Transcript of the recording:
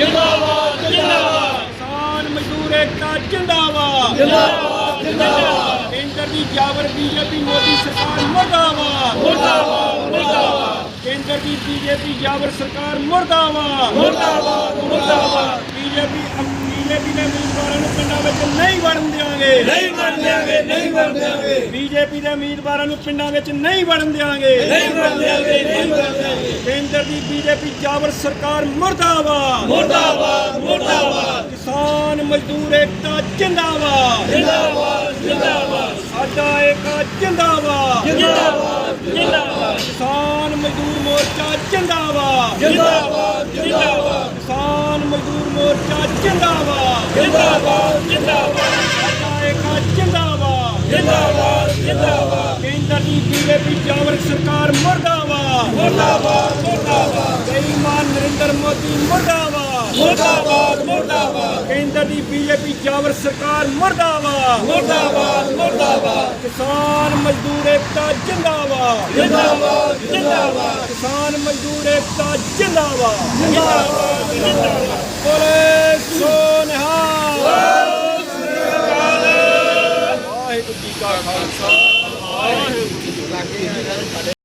ਜਿੰਦਾਬਾਦ ਜਿੰਦਾਬਾਦ। ਕਿਸਾਨ ਮਜ਼ਦੂਰ ਏਕਤਾ ਜਿੰਦਾਬਾਦ। ਜਿੰਦਾਬਾਦ ਜਿੰਦਾਬਾਦ। ਕੇਂਦਰ ਦੀ ਜਾਬਰ ਬੀਜੇਪੀ ਮੋਦੀ ਸਰਕਾਰ ਮੁਰਦਾਬਾਦ। ਮੁਰਦਾਬਾਦ ਮੁਰਦਾਬਾਦ। ਕੇਂਦਰ ਦੀ ਬੀਜੇਪੀ ਜਾਬਰ ਸਰਕਾਰ ਮੁਰਦਾਬਾਦ। ਮੁਰਦਾਬਾਦ ਮੁਰਦਾਬਾਦ। ਬੀਜੇਪੀ ਬੀਜੇਪੀ ਦੇ ਉਮੀਦਵਾਰਾਂ ਨੂੰ ਪਿੰਡਾਂ ਵਿੱਚ ਨਹੀਂ ਵੜਨ ਦਿਆਂਗੇ। ਨਹੀਂ ਬਣ ਦਿਆਂਗੇ ਨਹੀਂ ਬਣ ਦਿਆਂਗੇ। ਬੀਜੇਪੀ ਦੇ ਉਮੀਦਵਾਰਾਂ ਨੂੰ ਪਿੰਡਾਂ ਵਿੱਚ ਨਹੀਂ ਵੜਨ ਦਿਆਂਗੇ। ਨਹੀਂ ਬਣ ਦਿਆਂਗੇ। ਕੇਂਦਰ ਦੀ ਬੀਜੇਪੀ ਜਾਬਰ ਸਰਕਾਰ ਮੁਰਦਾਬਾਦ। ਮੁਰਦਾਬਾਦ ਮੁਰਦਾਬਾਦ। ਕਿਸਾਨ ਮਜ਼ਦੂਰ ਏਕਤਾ ਜਿੰਦਾਬਾਦ। ਜਿੰਦਾਬਾਦ ਜਿੰਦਾਬਾਦ। ਸਾਡਾ ਏਕਾ ਜਿੰਦਾਬਾਦ। ਜਿੰਦਾਬਾਦ ਜਿੰਦਾਬਾਦ। ਕਿਸਾਨ ਮਜ਼ਦੂਰ ਮੋਰਚਾ ਜਿੰਦਾਬਾਦ। ਜਿੰਦਾਬਾਦ ਜਿੰਦਾਬਾਦ। ਕਿਸਾਨ ਮਜ਼ਦੂਰ ਮੋਰਚਾ ਜਿੰਦਾਬਾਦ। ਜਿੰਦਾਬਾਦ ਜਿੰਦਾਬਾਦ। ਸਾਡਾ ਏਕਾ ਜਿੰਦਾਬਾਦ। ਜਿੰਦਾਬਾਦ ਜਿੰਦਾਬਾਦ। की बीजेपी चावल सरकार, मुर्दाबाद। बेईमान नरेंद्र मोदी, मुर्दाबाद। केंद्र की बीजेपी चावल सरकार, मुर्दाबाद। किसान मजदूर एकता, जिंदाबाद। किसान मजदूर एकता, जिंदाबाद। lagi.